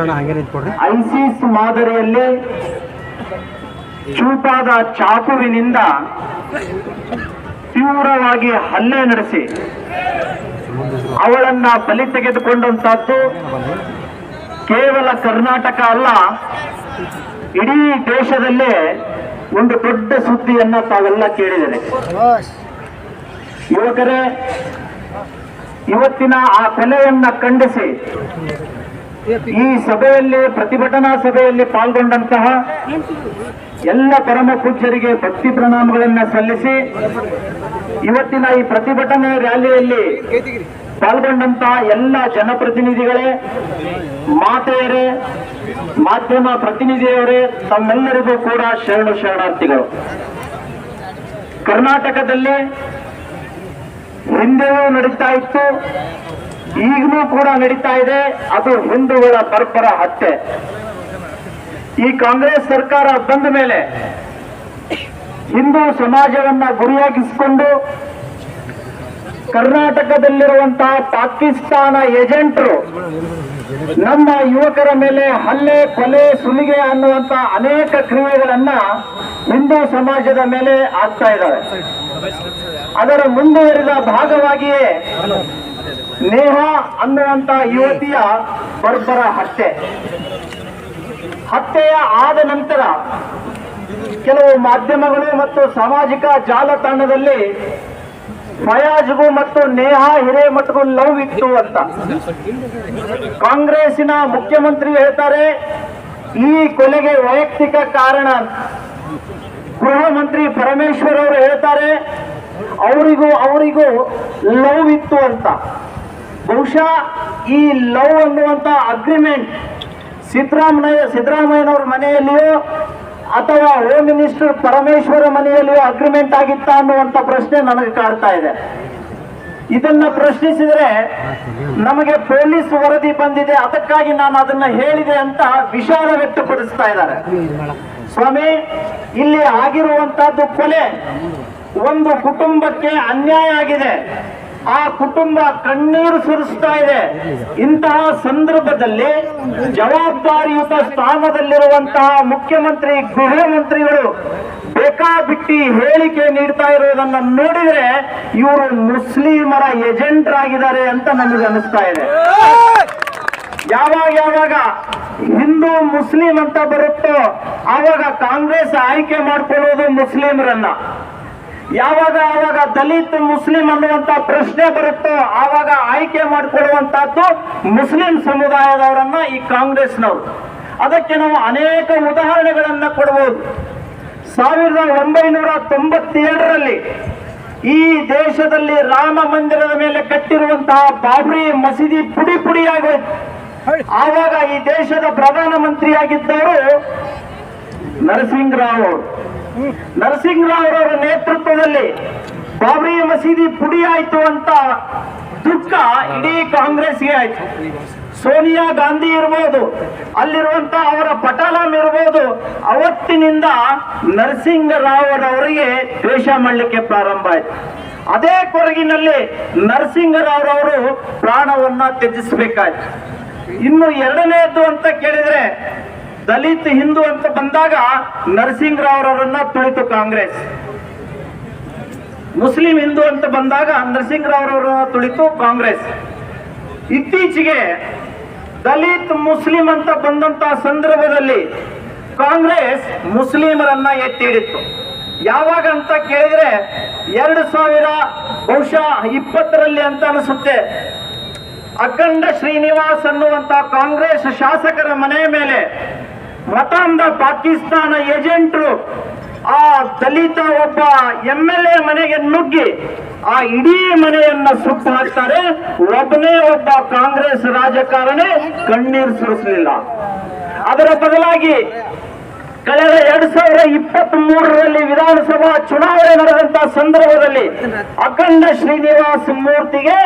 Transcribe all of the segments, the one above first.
ಅಣ್ಣ ಹಂಗೆ ನಿಂತ್ಕೊಡ್ರಿ ಐಸಿಸ್ ಮಾದರಿಯಲ್ಲಿ ಚೂಪಾದ ಚಾಕುವಿನಿಂದ ತೀವ್ರವಾಗಿ ಹಲ್ಲೆ ನಡೆಸಿ ಅವಳನ್ನ ಬಲಿ ತೆಗೆದುಕೊಂಡಂತಹದ್ದು ಕೇವಲ ಕರ್ನಾಟಕ ಅಲ್ಲ, ಇಡೀ ದೇಶದಲ್ಲೇ ಒಂದು ದೊಡ್ಡ ಸುದ್ದಿಯನ್ನ ತಾವೆಲ್ಲ ಕೇಳಿದರೆ. ಯುವಕರೇ, ಇವತ್ತಿನ ಆ ಕಲೆಯನ್ನ ಖಂಡಿಸಿ ಈ ಸಭೆಯಲ್ಲಿ, ಪ್ರತಿಭಟನಾ ಸಭೆಯಲ್ಲಿ ಪಾಲ್ಗೊಂಡಂತಹ ಎಲ್ಲ ಪರಮ ಪೂಜ್ಯರಿಗೆ ಭಕ್ತಿ ಪ್ರಣಾಮಗಳನ್ನ ಸಲ್ಲಿಸಿ, ಇವತ್ತಿನ ಈ ಪ್ರತಿಭಟನೆ ರ್ಯಾಲಿಯಲ್ಲಿ ಪಾಲ್ಗೊಂಡಂತಹ ಎಲ್ಲ ಜನಪ್ರತಿನಿಧಿಗಳೇ, ಮಾತೆಯರೇ, ಮಾಧ್ಯಮ ಪ್ರತಿನಿಧಿಯವರೇ, ತಮ್ಮೆಲ್ಲರಿಗೂ ಕೂಡ ಶರಣು ಶರಣಾರ್ಥಿಗಳು. ಕರ್ನಾಟಕದಲ್ಲಿ ಹಿಂದೆಯೂ ನಡೀತಾ ಇತ್ತು. ಈಗಲೂ ಕೂಡ ನಡೀತಾ ಇದೆ. ಅದು ಹಿಂದೂಗಳ ಬರ್ಬರ ಹತ್ಯೆ. ಈ ಕಾಂಗ್ರೆಸ್ ಸರ್ಕಾರ ಬಂದ ಮೇಲೆ ಹಿಂದೂ ಸಮಾಜವನ್ನ ಗುರಿಯಾಗಿಸಿಕೊಂಡು ಕರ್ನಾಟಕದಲ್ಲಿರುವಂತಹ ಪಾಕಿಸ್ತಾನ ಏಜೆಂಟರು ನಮ್ಮ ಯುವಕರ ಮೇಲೆ ಹಲ್ಲೆ, ಕೊಲೆ, ಸುಲಿಗೆ ಅನ್ನುವಂತಹ ಅನೇಕ ಕ್ರಿಯೆಗಳನ್ನ ಹಿಂದೂ ಸಮಾಜದ ಮೇಲೆ ಆಗ್ತಾ ಇದ್ದಾರೆ ಅದರ ಮುಂದುವರಿದ ಭಾಗವಾಗಿಯೇ ನೇಹ ಅನ್ನುವಂತ ಯುವತಿಯ ಬರ್ಬರ ಹತ್ಯೆ ಹತ್ಯೆಯ ಆದ ನಂತರ ಕೆಲವು ಮಾಧ್ಯಮಗಳು ಮತ್ತು ಸಾಮಾಜಿಕ ಜಾಲತಾಣದಲ್ಲಿ ಫಯಾಜ್ಗೂ ಮತ್ತು ನೇಹಾ ಹಿರೇಮಠಗೂ ಲವ್ ಇತ್ತು ಅಂತ ಕಾಂಗ್ರೆಸ್ಸಿನ ಮುಖ್ಯಮಂತ್ರಿ ಹೇಳ್ತಾರೆ, ಈ ಕೊಲೆಗೆ ವೈಯಕ್ತಿಕ ಕಾರಣ. ಗೃಹ ಮಂತ್ರಿ ಪರಮೇಶ್ವರ್ ಅವರು ಹೇಳ್ತಾರೆ, ಅವರಿಗೂ ಅವರಿಗೂ ಲವ್ ಇತ್ತು ಅಂತ ಬಹುಶಃ ಈ ಲವ್ ಅನ್ನುವಂತ ಅಗ್ರಿಮೆಂಟ್ ಸಿದ್ದರಾಮಯ್ಯ, ಸಿದ್ದರಾಮಯ್ಯನವರ ಮನೆಯಲ್ಲಿಯೋ ಅಥವಾ ಹೋಮ್ ಮಿನಿಸ್ಟರ್ ಪರಮೇಶ್ವರ ಮನೆಯಲ್ಲಿಯೋ ಅಗ್ರಿಮೆಂಟ್ ಆಗಿತ್ತಾ ಅನ್ನುವಂತ ಪ್ರಶ್ನೆ ನನಗೆ ಕಾಡ್ತಾ ಇದೆ. ಇದನ್ನ ಪ್ರಶ್ನಿಸಿದರೆ ನಮಗೆ ಪೊಲೀಸ್ ವರದಿ ಬಂದಿದೆ, ಅದಕ್ಕಾಗಿ ನಾನು ಅದನ್ನ ಹೇಳಿದೆ ಅಂತ ವಿಷಾದ ವ್ಯಕ್ತಪಡಿಸ್ತಾ ಇದ್ದಾರೆ. ಸ್ವಾಮಿ, ಇಲ್ಲಿ ಆಗಿರುವಂತಹದ್ದು ಕೊಲೆ ಒಂದು ಕುಟುಂಬಕ್ಕೆ ಅನ್ಯಾಯ ಆಗಿದೆ. ಆ ಕುಟುಂಬ ಕಣ್ಣೀರು ಸುರಿಸ್ತಾ ಇದೆ. ಇಂತಹ ಸಂದರ್ಭದಲ್ಲಿ ಜವಾಬ್ದಾರಿಯುತ ಸ್ಥಾನದಲ್ಲಿರುವಂತಹ ಮುಖ್ಯಮಂತ್ರಿ, ಗೃಹ ಮಂತ್ರಿಗಳು ಬೇಕಾಬಿಟ್ಟಿ ಹೇಳಿಕೆ ನೀಡ್ತಾ ಇರೋದನ್ನ ನೋಡಿದ್ರೆ ಇವರು ಮುಸ್ಲಿಮರ ಏಜೆಂಟ್ರಾಗಿದ್ದಾರೆ ಅಂತ ನಮಗೆ ಅನಿಸ್ತಾ ಇದೆ. ಯಾವಾಗ ಯಾವಾಗ ಹಿಂದೂ ಮುಸ್ಲಿಂ ಅಂತ ಬರುತ್ತೋ ಆವಾಗ ಕಾಂಗ್ರೆಸ್ ಆಯ್ಕೆ ಮಾಡ್ಕೊಳ್ಳೋದು ಮುಸ್ಲಿಮರನ್ನ. ಯಾವಾಗ ಆವಾಗ ದಲಿತ್ ಮುಸ್ಲಿಂ ಅನ್ನುವಂತ ಪ್ರಶ್ನೆ ಬರುತ್ತೋ ಆವಾಗ ಆಯ್ಕೆ ಮಾಡಿಕೊಳ್ಳುವಂತಹದ್ದು ಮುಸ್ಲಿಂ ಸಮುದಾಯದವರನ್ನ ಈ ಕಾಂಗ್ರೆಸ್ನವರು. ಅದಕ್ಕೆ ನಾವು ಅನೇಕ ಉದಾಹರಣೆಗಳನ್ನ ಕೊಡಬಹುದು ಸಾವಿರದ ಒಂಬೈನೂರ ತೊಂಬತ್ತೇಳರಲ್ಲಿ ಈ ದೇಶದಲ್ಲಿ ರಾಮ ಮಂದಿರದ ಮೇಲೆ ಕಟ್ಟಿರುವಂತಹ ಬಾಬ್ರಿ ಮಸೀದಿ ಪುಡಿ ಪುಡಿಯಾಗೋಯ್ತು ಆವಾಗ ಈ ದೇಶದ ಪ್ರಧಾನಮಂತ್ರಿಯಾಗಿದ್ದವರು ನರಸಿಂಹರಾವ್ ಅವರು. ನರಸಿಂಹರಾವ್ ಅವರ ನೇತೃತ್ವದಲ್ಲಿ ಬಾಬರಿ ಮಸೀದಿ ಪುಡಿ ಆಯ್ತು ಅಂತ ದುಃಖ ಇಡೀ ಕಾಂಗ್ರೆಸ್ಗೆ ಆಯ್ತು. ಸೋನಿಯಾ ಗಾಂಧಿ ಇರ್ಬೋದು, ಅಲ್ಲಿರುವಂತ ಅವರ ಪಟಾಲಂ ಇರ್ಬೋದು, ಅವತ್ತಿನಿಂದ ನರಸಿಂಹರಾವ್ ಅವರಿಗೆ ದ್ವೇಷ ಮಾಡಲಿಕ್ಕೆ ಪ್ರಾರಂಭ ಆಯ್ತು. ಅದೇ ಕೊರಗಿನಲ್ಲಿ ನರಸಿಂಗರಾವ್ರವರು ಪ್ರಾಣವನ್ನ ತ್ಯಜಿಸಬೇಕಾಯ್ತು. ಇನ್ನು ಎರಡನೇದ್ದು ಅಂತ ಕೇಳಿದ್ರೆ ದಲಿತ್ ಹಿಂದೂ ಅಂತ ಬಂದಾಗ ನರಸಿಂಹರಾವ್ ಅವರನ್ನ ತುಳಿತು ಕಾಂಗ್ರೆಸ್. ಮುಸ್ಲಿಂ ಹಿಂದೂ ಅಂತ ಬಂದಾಗ ನರಸಿಂಹರಾವ್ ಅವರನ್ನ ತುಳಿತು ಕಾಂಗ್ರೆಸ್. ಇತ್ತೀಚೆಗೆ ದಲಿತ್ ಮುಸ್ಲಿಂ ಅಂತ ಬಂದಂತ ಸಂದರ್ಭದಲ್ಲಿ ಕಾಂಗ್ರೆಸ್ ಮುಸ್ಲಿಮರನ್ನ ಎತ್ತಿ ಹಿಡಿತು ಯಾವಾಗ ಅಂತ ಕೇಳಿದ್ರೆ ಎರಡು ಸಾವಿರ ಬಹುಶಃ ಇಪ್ಪತ್ತರಲ್ಲಿ ಅಂತ ಅನಿಸುತ್ತೆ. ಅಖಂಡ ಶ್ರೀನಿವಾಸ್ ಅನ್ನುವಂತ ಕಾಂಗ್ರೆಸ್ ಶಾಸಕರ ಮನೆಯ ಮೇಲೆ ಮತಾಂಧ ಪಾಕಿಸ್ತಾನ ಏಜೆಂಟ್ರು ಆ ದಲಿತ ಒಬ್ಬ ಎಂ ಎಲ್ ಎ ಮನೆಗೆ ನುಗ್ಗಿ ಆ ಇಡೀ ಮನೆಯನ್ನ ಸುಟ್ಟು ಹಾಕ್ತಾರೆ. ಒಬ್ಬನೇ ಒಬ್ಬ ಕಾಂಗ್ರೆಸ್ ರಾಜಕಾರಣಿ ಕಣ್ಣೀರು ಸುರಿಸಲಿಲ್ಲ. ಅದರ ಬದಲಾಗಿ ಕಳೆದ ಎರಡ್ ಸಾವಿರದ ಇಪ್ಪತ್ತ್ ಮೂರರಲ್ಲಿ ವಿಧಾನಸಭಾ ಚುನಾವಣೆ ನಡೆದಂತ ಸಂದರ್ಭದಲ್ಲಿ ಅಖಂಡ ಶ್ರೀನಿವಾಸ್ ಮೂರ್ತಿಗೆ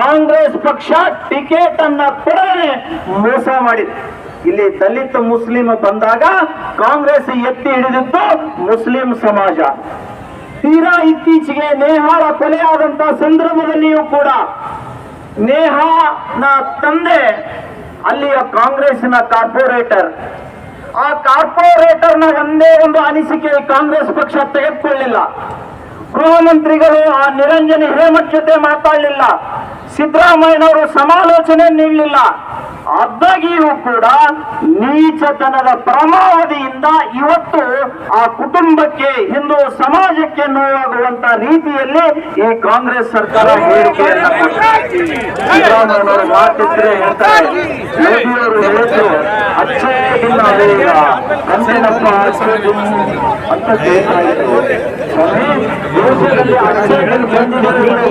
ಕಾಂಗ್ರೆಸ್ ಪಕ್ಷ ಟಿಕೆಟ್ ಅನ್ನ ಕೊಡದೇ ಮೋಸ ಮಾಡಿದೆ. ಇಲ್ಲಿ ದಲಿತ ಮುಸ್ಲಿಂ ಬಂದಾಗ ಕಾಂಗ್ರೆಸ್ ಎತ್ತಿ ಹಿಡಿದಿತ್ತು ಮುಸ್ಲಿಂ ಸಮಾಜ. ತೀರಾ ಇತ್ತೀಚೆಗೆ ನೇಹಾಳ ಕೊಲೆಯಾದಂತ ಸಂದರ್ಭದಲ್ಲಿಯೂ ಕೂಡ ನೇಹಾನ ತಂದೆ ಅಲ್ಲಿಯ ಕಾಂಗ್ರೆಸ್ಸಿನ ಕಾರ್ಪೊರೇಟರ್. ಆ ಕಾರ್ಪೊರೇಟರ್ನ ಒಂದೇ ಒಂದು ಅನಿಸಿಕೆ ಕಾಂಗ್ರೆಸ್ ಪಕ್ಷ ತೆಗೆದುಕೊಳ್ಳಿಲ್ಲ. ಗೃಹ ಮಂತ್ರಿಗಳು ಆ ನಿರಂಜನ ಹಿರೇಮಠ್ ಜೊತೆ ಮಾತಾಡಲಿಲ್ಲ. ಸಿದ್ದರಾಮಯ್ಯನವರು ಸಮಾಲೋಚನೆ ನೀಡಲಿಲ್ಲ. ಆದಾಗಿಯೂ ಕೂಡ ನೀಚತನದ ಪ್ರಮಾವಧಿಯಿಂದ ಇವತ್ತು ಆ ಕುಟುಂಬಕ್ಕೆ, ಹಿಂದೂ ಸಮಾಜಕ್ಕೆ ನೋವಾಗುವಂತ ರೀತಿಯಲ್ಲಿ ಈ ಕಾಂಗ್ರೆಸ್ ಸರ್ಕಾರ ಮಾತಿದ್ರೆ ಹೇಳ್ತಾರೆ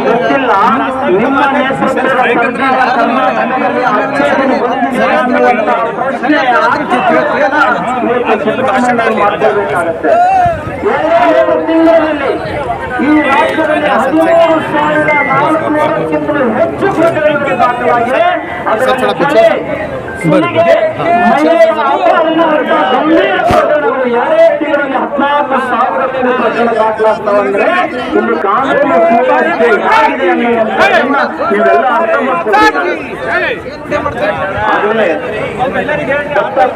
ಗೊತ್ತಿಲ್ಲ. ನಿಮ್ಮ ನೇತೃತ್ವದ ಮಾಡ್ಕೋಬೇಕಾಗತ್ತೆ ಎರಡೇ ತಿಂಗಳಲ್ಲಿ ಈ ರಾಜ್ಯದಲ್ಲಿ ಹದಿಮೂರು ಸಾವಿರದ ನಾಲ್ಕುನೂರಕ್ಕಿಂತಲೂ ಹೆಚ್ಚು ಪ್ರಕರಣಗಳು ದಾಖಲಾಗಿದೆ ಸುಲಿಗೆ, ಮಹಿಳೆಯರ ಅಪಹರಣದಂತಹ ಗಂಭೀರ ಪ್ರಕರಣಗಳು ಎರಡೇ ತಿಂಗಳಲ್ಲಿ ಹದಿನಾಲ್ಕು ಸಾವಿರಕ್ಕೂ ಪ್ರಕರಣ ದಾಖಲಾಗ್ತಾವಂದ್ರೆ ಇಲ್ಲಿ ಕಾನೂನು ಸುವ್ಯವಸ್ಥೆ ಹೇಗಿದೆ ಅನ್ನುವಂಥದ್ದನ್ನ ನೀವೆಲ್ಲ ಅರ್ಥ ಮಾಡ್ಕೊಳ್ಬೇಕು ಆಗಲೇ ಡಾಕ್ಟರ್